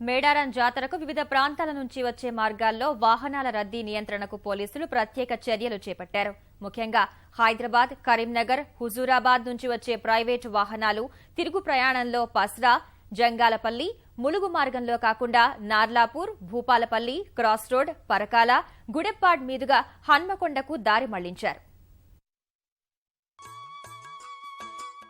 మేడారం జాతరకు వివిధ ప్రాంతాల నుంచి వచ్చే మార్గాల్లో వాహనాల రద్దీ నియంత్రణకు పోలీసులు ప్రత్యేక చర్యలు చేపట్టారు. ముఖ్యంగా హైదరాబాద్ కరీంనగర్ హుజూరాబాద్ నుంచి వచ్చే ప్రైవేటు వాహనాలు తిరుగు ప్రయాణంలో పస్రా జంగాలపల్లి ములుగు మార్గంలో కాకుండా నార్లాపూర్ భూపాలపల్లి క్రాస్ రోడ్ పరకాల గుడెప్పాడ్ మీదుగా హన్మకొండకు దారి మళ్ళించారు.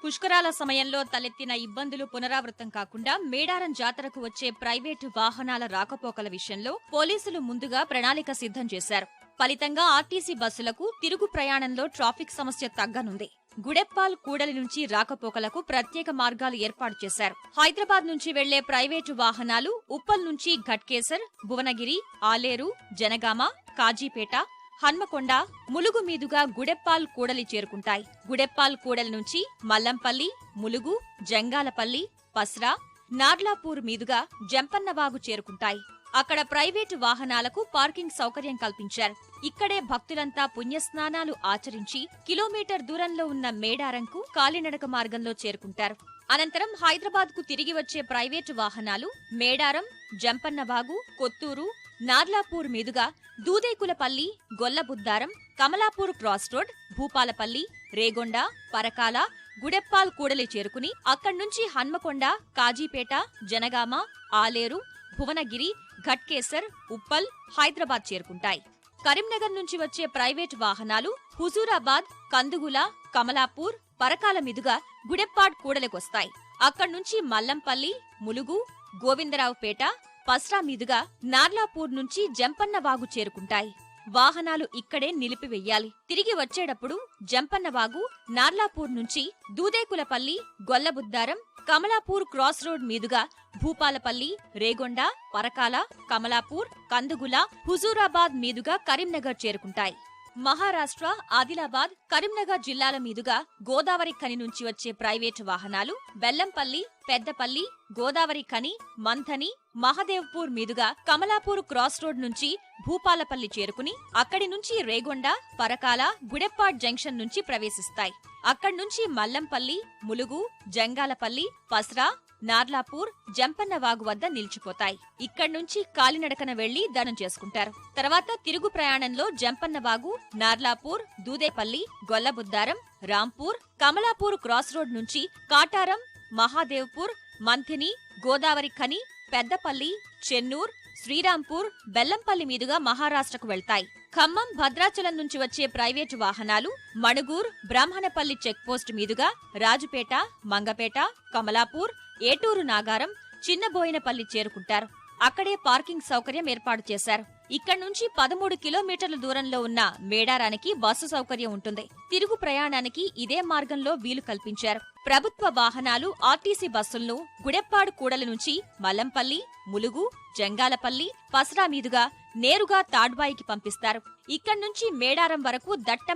పుష్కరాల సమయంలో తలెత్తిన ఇబ్బందులు పునరావృతం కాకుండా మేడారం జాతరకు వచ్చే ప్రైవేటు వాహనాల రాకపోకల విషయంలో పోలీసులు ముందుగా ప్రణాళిక సిద్ధం చేశారు. ఫలితంగా ఆర్టీసీ బస్సులకు తిరుగు ప్రయాణంలో ట్రాఫిక్ సమస్య తగ్గనుంది. గుడెప్పాల్ కూడలి నుంచి రాకపోకలకు ప్రత్యేక మార్గాలు ఏర్పాటు చేశారు. హైదరాబాద్ నుంచి వెళ్ళే ప్రైవేటు వాహనాలు ఉప్పల్ నుంచి ఘట్కేసర్ భువనగిరి ఆలేరు జనగామ కాజీపేట హన్మకొండ ములుగు మీదుగా గుడెప్పాల్ కూడలి చేరుకుంటాయి. గుడెప్పాల్ కూడలి నుంచి మల్లంపల్లి ములుగు జంగాలపల్లి పస్రా నార్లాపూర్ మీదుగా జంపన్నవాగు చేరుకుంటాయి. అక్కడ ప్రైవేటు వాహనాలకు పార్కింగ్ సౌకర్యం కల్పించారు. ఇక్కడే భక్తులంతా పుణ్యస్నానాలు ఆచరించి కిలోమీటర్ దూరంలో ఉన్న మేడారంకు కాలినడక మార్గంలో చేరుకుంటారు. అనంతరం హైదరాబాద్కు తిరిగి వచ్చే ప్రైవేటు వాహనాలు మేడారం జంపన్నవాగు కొత్తూరు నార్లాపూర్ మీదుగా దూదేకులపల్లి గొల్లబుద్దారం కమలాపూర్ క్రాస్ రోడ్ భూపాలపల్లి రేగొండ పరకాల గుడెప్పాల్ కూడలి చేరుకుని అక్కడ్నుంచి హన్మకొండ కాజీపేట జనగామ ఆలేరు భువనగిరి ఘట్కేసర్ ఉప్పల్ హైదరాబాద్ చేరుకుంటాయి. కరీంనగర్ నుంచి వచ్చే ప్రైవేట్ వాహనాలు హుజూరాబాద్ కందుగుల కమలాపూర్ పరకాల మీదుగా గుడెప్పాడ్ కూడలికొస్తాయి. అక్కడ్నుంచి మల్లంపల్లి ములుగు గోవిందరావుపేట పస్రా మీదుగా నార్లాపూర్ నుంచి జంపన్నవాగు చేరుకుంటాయి. వాహనాలు ఇక్కడే నిలిపివెయ్యాలి తిరిగి వచ్చేటప్పుడు జంపన్నవాగు నార్లాపూర్ నుంచి దూదేకులపల్లి గొల్లబుద్దారం కమలాపూర్ క్రాస్ రోడ్ మీదుగా భూపాలపల్లి రేగొండ పరకాల కమలాపూర్ కందుగుల హుజూరాబాద్ మీదుగా కరీంనగర్ చేరుకుంటాయి. మహారాష్ట్ర ఆదిలాబాద్ కరీంనగర్ జిల్లాల మీదుగా గోదావరి ఖని నుంచి వచ్చే ప్రైవేటు వాహనాలు బెల్లంపల్లి పెద్దపల్లి గోదావరి ఖని మంథని మహదేవ్పూర్ మీదుగా కమలాపూర్ క్రాస్ రోడ్ నుంచి భూపాలపల్లి చేరుకుని అక్కడి నుంచి రేగొండ పరకాల గుడెప్పాడ్ జంక్షన్ నుంచి ప్రవేశిస్తాయి. అక్కడి నుంచి మల్లంపల్లి ములుగు జంగాలపల్లి పస్రా నార్లాపూర్ జంపన్నవాగు వద్ద నిలిచిపోతాయి. ఇక్కడి నుంచి కాలినడకన వెళ్ళి దనం చేసుకుంటారు. తర్వాత తిరుగు ప్రయాణంలో జంపన్నవాగు నార్లాపూర్ దూదేపల్లి గొల్లబుద్దారం రాంపూర్ కమలాపూర్ క్రాస్ రోడ్ నుంచి కాటారం మహాదేవ్పూర్ మంథిని గోదావరి ఖని పెద్దపల్లి చెన్నూర్ శ్రీరాంపూర్ బెల్లంపల్లి మీదుగా మహారాష్ట్రకు వెళ్తాయి. ఖమ్మం భద్రాచలం నుంచి వచ్చే ప్రైవేటు వాహనాలు మణుగూర్ బ్రాహ్మణపల్లి చెక్పోస్ట్ మీదుగా రాజుపేట మంగపేట కమలాపూర్ ఏటూరు నాగారం చిన్నబోయినపల్లి చేరుకుంటారు. అక్కడే పార్కింగ్ సౌకర్యం ఏర్పాటు చేశారు. ఇక్కడి నుంచి పదమూడు కిలోమీటర్ల దూరంలో ఉన్న మేడారానికి బస్సు సౌకర్యం ఉంటుంది. తిరుగు ప్రయాణానికి ఇదే మార్గంలో వీలు కల్పించారు. ప్రభుత్వ వాహనాలు ఆర్టీసీ బస్సులను గుడెప్పాడు కూడల నుంచి మల్లంపల్లి ములుగు జంగాలపల్లి పసరా మీదుగా నేరుగా తాడ్బాయికి పంపిస్తారు. ఇక్కడి నుంచి మేడారం వరకు దట్టం